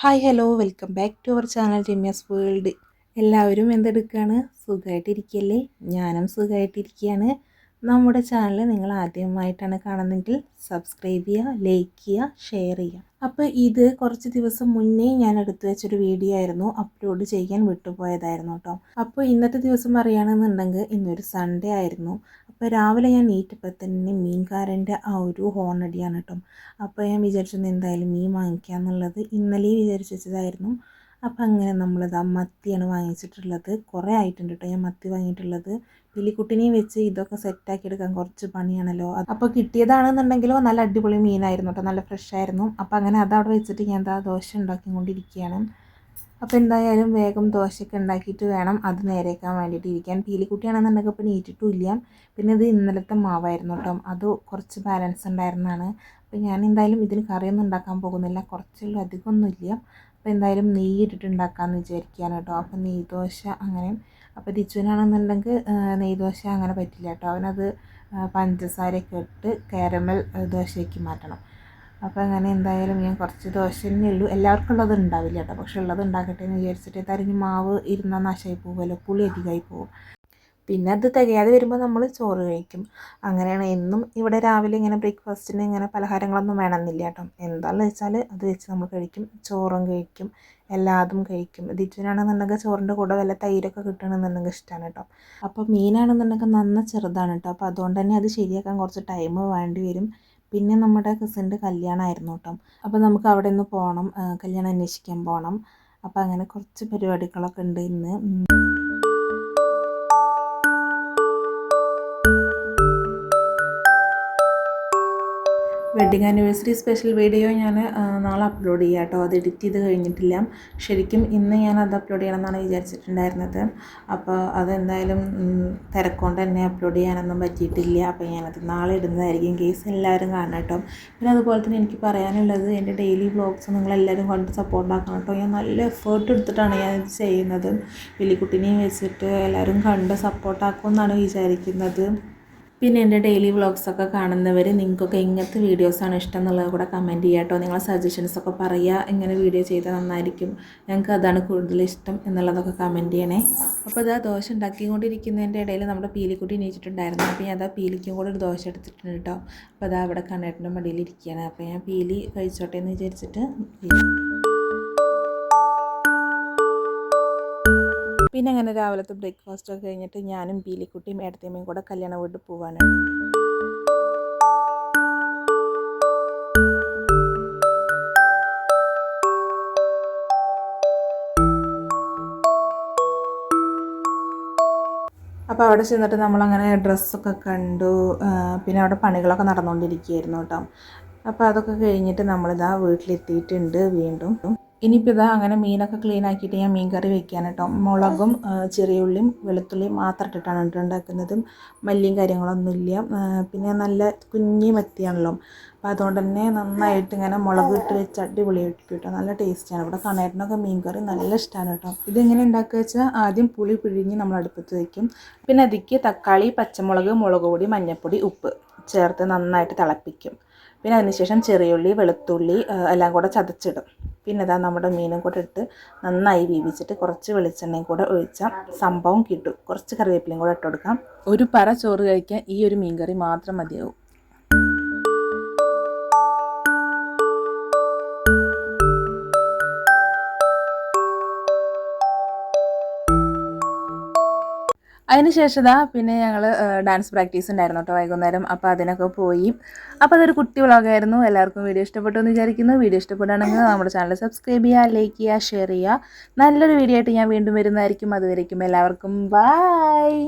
Hi hello welcome back to our channel Ramya's world എല്ലാവരും എന്തെടുക്കുകയാണ് സുഖമായിട്ടിരിക്കുകയല്ലേ ഞാനും സുഖമായിട്ടിരിക്കുകയാണ് നമ്മുടെ ചാനൽ നിങ്ങൾ ആദ്യമായിട്ടാണ് കാണുന്നതെങ്കിൽ സബ്സ്ക്രൈബ് ചെയ്യുക ലൈക്ക് ചെയ്യുക ഷെയർ ചെയ്യുക. അപ്പോൾ ഇത് കുറച്ച് ദിവസം മുന്നേ ഞാൻ എടുത്തു വെച്ചൊരു വീഡിയോ ആയിരുന്നു അപ്ലോഡ് ചെയ്യാൻ വിട്ടുപോയതായിരുന്നു കേട്ടോ അപ്പോൾ ഇന്നത്തെ ദിവസം പറയുകയാണെന്നുണ്ടെങ്കിൽ ഇന്നൊരു സൺഡേ ആയിരുന്നു. അപ്പോൾ രാവിലെ ഞാൻ നീറ്റപ്പോൾ തന്നെ മീൻകാരന്റെ ആ ഒരു ഹോൺ അടിയാണ് കേട്ടോ അപ്പോൾ ഞാൻ വിചാരിച്ചത് എന്തായാലും മീൻ വാങ്ങിക്കുക എന്നുള്ളത് ഇന്നലെയും വിചാരിച്ചു വെച്ചതായിരുന്നു. അപ്പോൾ അങ്ങനെ നമ്മളിതാ മത്തിയാണ് വാങ്ങിച്ചിട്ടുള്ളത്. കുറേ ആയിട്ടുണ്ട് കേട്ടോ ഞാൻ മത്തി വാങ്ങിയിട്ടുള്ളത്. പിലിക്കുട്ടിനെയും വെച്ച് ഇതൊക്കെ സെറ്റാക്കി എടുക്കാൻ കുറച്ച് പണിയാണല്ലോ. അപ്പോൾ കിട്ടിയതാണെന്നുണ്ടെങ്കിലോ നല്ല അടിപൊളി മീനായിരുന്നു കേട്ടോ നല്ല ഫ്രഷ് ആയിരുന്നു. അപ്പോൾ അങ്ങനെ അതവിടെ വെച്ചിട്ട് ഞാൻ എന്താ ദോശ ഉണ്ടാക്കിക്കൊണ്ടിരിക്കുകയാണ്. അപ്പോൾ എന്തായാലും വേഗം ദോശയൊക്കെ ഉണ്ടാക്കിയിട്ട് വേണം അത് നേരേക്കാൻ വേണ്ടിയിട്ട് ഇരിക്കാൻ. പീലിക്കുട്ടിയാണെന്നുണ്ടെങ്കിൽ ഇപ്പോൾ നീറ്റിട്ടുമില്ല. പിന്നെ ഇത് ഇന്നലത്തെ മാവായിരുന്നു കേട്ടോ. അത് കുറച്ച് ബാലൻസ് ഉണ്ടായിരുന്നതാണ്. അപ്പോൾ ഞാൻ എന്തായാലും ഇതിന് കറിയൊന്നും ഉണ്ടാക്കാൻ പോകുന്നില്ല. കുറച്ചുള്ള അധികമൊന്നുമില്ല. അപ്പോൾ എന്തായാലും നെയ്യ് ഇട്ടിട്ട് ഉണ്ടാക്കാമെന്ന് വിചാരിക്കുകയാണ് കേട്ടോ. അപ്പോൾ നെയ്യ് ദോശ അങ്ങനെ. അപ്പോൾ തിച്ചുവിനാണെന്നുണ്ടെങ്കിൽ നെയ്യ് ദോശ അങ്ങനെ പറ്റില്ല കേട്ടോ. അവനത് പഞ്ചസാരയൊക്കെ ഇട്ട് കാരമൽ ദോശയ്ക്ക് മാറ്റണം. അപ്പോൾ അങ്ങനെ എന്തായാലും ഞാൻ കുറച്ച് ദോശ തന്നെ ഉള്ളൂ. എല്ലാവർക്കും ഉള്ളത് ഉണ്ടാവില്ല കേട്ടോ. പക്ഷെ ഉള്ളത് ഉണ്ടാക്കട്ടെ എന്ന് വിചാരിച്ചിട്ട് തരിഞ്ഞ് മാവ് ഇരുന്നാൽ നാശമായി പോകുമല്ലോ പുളി അധികമായി പോകും. പിന്നെ അത് തികയാതെ വരുമ്പോൾ നമ്മൾ ചോറ് കഴിക്കും. അങ്ങനെയാണ് എന്നും ഇവിടെ രാവിലെ ഇങ്ങനെ ബ്രേക്ക്ഫാസ്റ്റിന് ഇങ്ങനെ പലഹാരങ്ങളൊന്നും വേണമെന്നില്ല കേട്ടോ. എന്താണെന്ന് വെച്ചാൽ അത് വെച്ച് നമ്മൾ കഴിക്കും. ചോറും കഴിക്കും. എല്ലാതും കഴിക്കും. ദിച്ചുവിനാണെന്നുണ്ടെങ്കിൽ ചോറിന്റെ കൂടെ വല്ല തൈരൊക്കെ കിട്ടണമെന്നുണ്ടെങ്കിൽ ഇഷ്ടമാണ് കേട്ടോ. അപ്പോൾ മീനാണെന്നുണ്ടെങ്കിൽ നന്ന ചെറുതാണ് കേട്ടോ. അപ്പോൾ അതുകൊണ്ട് തന്നെ അത് ശരിയാക്കാൻ കുറച്ച് ടൈം വേണ്ടി വരും. പിന്നെ നമ്മുടെ കസിന്റെ കല്യാണമായിരുന്നു കേട്ടോ. അപ്പോൾ നമുക്ക് അവിടെ നിന്ന് പോകണം കല്യാണം അന്വേഷിക്കാൻ പോകണം അപ്പോൾ അങ്ങനെ കുറച്ച് പരിപാടികളൊക്കെ ഉണ്ട് ഇന്ന്. വെഡിങ് ആനിവേഴ്സറി സ്പെഷ്യൽ വീഡിയോ ഞാൻ നാളെ അപ്ലോഡ് ചെയ്യാം കേട്ടോ. അത് എഡിറ്റ് ചെയ്ത് കഴിഞ്ഞിട്ടില്ല. ശരിക്കും ഇന്ന് ഞാൻ അത് അപ്ലോഡ് ചെയ്യണമെന്നാണ് വിചാരിച്ചിട്ടുണ്ടായിരുന്നത്. അപ്പോൾ അതെന്തായാലും തിരക്കൊണ്ട് തന്നെ അപ്ലോഡ് ചെയ്യാനൊന്നും പറ്റിയിട്ടില്ല. അപ്പോൾ ഞാനത് നാളെ ഇടുന്നതായിരിക്കും. കേസ് എല്ലാവരും കാണണം കേട്ടോ. പിന്നെ അതുപോലെ തന്നെ എനിക്ക് പറയാനുള്ളത് എന്റെ ഡെയിലി വ്ളോഗ്സ് നിങ്ങളെല്ലാവരും കണ്ട് സപ്പോർട്ട് ആക്കണം കേട്ടോ. ഞാൻ നല്ല എഫേർട്ട് എടുത്തിട്ടാണ് ഞാൻ ഇത് ചെയ്യുന്നത്. വലിയക്കുട്ടിനെയും വെച്ചിട്ട് എല്ലാവരും കണ്ട് സപ്പോർട്ടാക്കുമെന്നാണ് വിചാരിക്കുന്നത്. പിന്നെ എന്റെ ഡെയിലി വ്ളോഗ്സൊക്കെ കാണുന്നവർ നിങ്ങൾക്കൊക്കെ ഇങ്ങനത്തെ വീഡിയോസാണ് ഇഷ്ടം എന്നുള്ളത് കൂടെ കമന്റ് ചെയ്യുക കേട്ടോ നിങ്ങളെ സജഷൻസൊക്കെ പറയുക ഇങ്ങനെ വീഡിയോ ചെയ്താൽ നന്നായിരിക്കും. ഞങ്ങൾക്ക് അതാണ് കൂടുതൽ ഇഷ്ടം എന്നുള്ളതൊക്കെ കമന്റ് ചെയ്യണേ. അപ്പോൾ ഇതാ ദോശ ഉണ്ടാക്കിക്കൊണ്ടിരിക്കുന്നതിന്റെ ഇടയിൽ നമ്മുടെ പീലിക്കുട്ടി നീച്ചിട്ടുണ്ടായിരുന്നു അപ്പോൾ ഞാൻ അതാ പീലിക്കും കൂടെ ഒരു ദോശ എടുത്തിട്ടുണ്ട് കേട്ടോ അപ്പോൾ അതാ അവിടെ കണ്ണേട്ടന്റെ മടിയിലിരിക്കുകയാണ് അപ്പോൾ ഞാൻ പീലി കഴിച്ചോട്ടെ എന്ന് വിചാരിച്ചിട്ട് പിന്നെ അങ്ങനെ രാവിലത്തെ ബ്രേക്ക്ഫാസ്റ്റ് ഒക്കെ കഴിഞ്ഞിട്ട് ഞാനും പീലിക്കുട്ടിയും ഏടത്തിയമ്മയും കൂടെ കല്യാണ വീട്ടിൽ പോവാണ് അപ്പോൾ അവിടെ ചെന്നിട്ട് നമ്മളങ്ങനെ ഡ്രസ്സൊക്കെ കണ്ടു. പിന്നെ അവിടെ പണികളൊക്കെ നടന്നുകൊണ്ടിരിക്കുകയായിരുന്നു കേട്ടോ. അപ്പോൾ അതൊക്കെ കഴിഞ്ഞിട്ട് നമ്മളിതാ വീട്ടിലെത്തിയിട്ടുണ്ട് വീണ്ടും. ഇനിയിപ്പോൾ ഇതാ അങ്ങനെ മീനൊക്കെ ക്ലീൻ ആക്കിയിട്ട് ഞാൻ മീൻ കറി വെക്കാൻ കേട്ടോ. മുളകും ചെറിയ ഉള്ളിയും വെളുത്തുള്ളിയും മാത്രം ഇട്ടിട്ടാണ് ഉണ്ടാക്കുന്നതും. മല്ലിയും കാര്യങ്ങളൊന്നുമില്ല പിന്നെ നല്ല കുഞ്ഞി മത്തിയാണല്ലോ. അപ്പോൾ അതുകൊണ്ട് തന്നെ നന്നായിട്ട് ഇങ്ങനെ മുളക് ഇട്ട് വെച്ച് അടിപൊളിയായിട്ട് കേട്ടോ നല്ല ടേസ്റ്റിയാണ് ഇവിടെ കണേറിനൊക്കെ മീൻ കറി നല്ല ഇഷ്ടമാണ് കേട്ടോ. ഇതെങ്ങനെ ഉണ്ടാക്കുക വെച്ചാൽ ആദ്യം പുളി പിഴിഞ്ഞ് നമ്മൾ അടുപ്പത്ത് വയ്ക്കും പിന്നെ അതിക്ക് തക്കാളി പച്ചമുളക് മുളക് പൊടി മഞ്ഞൾപ്പൊടി ഉപ്പ് ചേർത്ത് നന്നായിട്ട് തിളപ്പിക്കും. പിന്നെ അതിനുശേഷം ചെറിയുള്ളി വെളുത്തുള്ളി എല്ലാം കൂടെ ചതച്ചിടും. പിന്നെ ഇതാ നമ്മുടെ മീനും കൂടെ ഇട്ട് നന്നായി വീവിച്ചിട്ട് കുറച്ച് വെളിച്ചെണ്ണയും കൂടെ ഒഴിച്ചാൽ സംഭവം കിട്ടും. കുറച്ച് കറിവേപ്പിലയും കൂടെ ഇട്ട് കൊടുക്കാം. ഒരു പറ ചോറ് കഴിക്കാൻ ഈ ഒരു മീൻ കറി മാത്രം മതിയാവും. അതിനുശേഷം പിന്നെ ഞങ്ങൾ ഡാൻസ് പ്രാക്ടീസ് ഉണ്ടായിരുന്നു കേട്ടോ വൈകുന്നേരം. അപ്പോൾ അതിനൊക്കെ പോയി. അപ്പോൾ അതൊരു കുട്ടി വ്ളോഗായിരുന്നു. എല്ലാവർക്കും വീഡിയോ ഇഷ്ടപ്പെട്ടു എന്ന് വിചാരിക്കുന്നു. വീഡിയോ ഇഷ്ടപ്പെടുകയാണെങ്കിൽ നമ്മുടെ ചാനൽ സബ്സ്ക്രൈബ് ചെയ്യുക ലൈക്ക് ചെയ്യുക ഷെയർ ചെയ്യുക. നല്ലൊരു വീഡിയോ ആയിട്ട് ഞാൻ വീണ്ടും വരുന്നതായിരിക്കും. അതുവരേക്കും എല്ലാവർക്കും. ബൈ